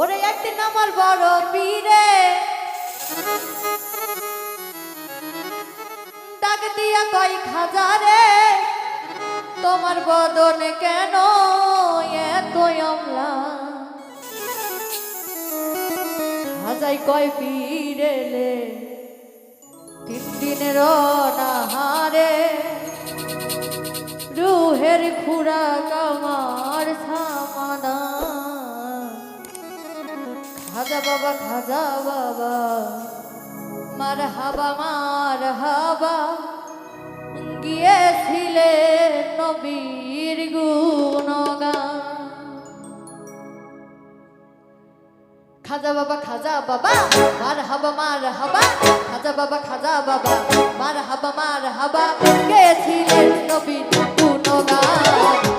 ওরে একদিন আমার বড় পীরে। ডাক দিয়া কই খাজারে, তোমার বদনে কেন এত অমলা? হাজাই কয় পীরেলে তিন দিনের নাহারে রুহের খুরা খাজা বাবা খাজা বাবা মার হাবা মার হাবা গিয়েছিলে নবীর গুণগান। খাজা বাবা খাজা বাবা মার হাবা মার হাবা খাজা বাবা খাজা বাবা মার হাবা মার হাবা গেছিলেন নবীর গুণগান।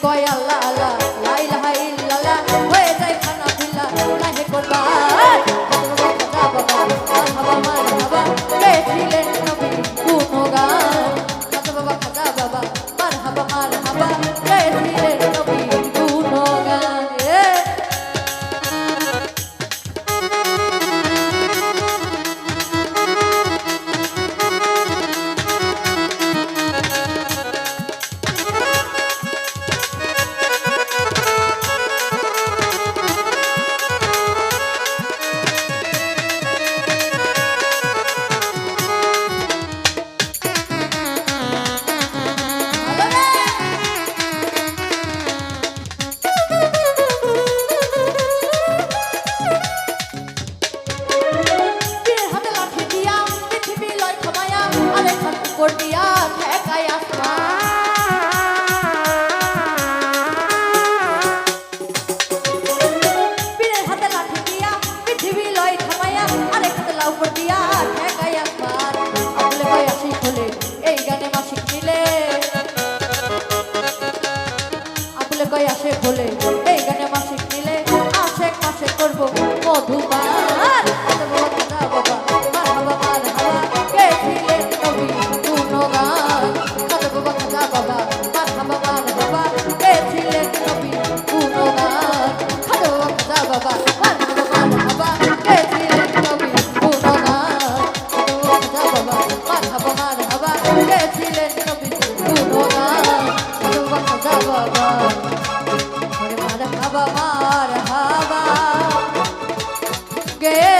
怪呀 colegas. गे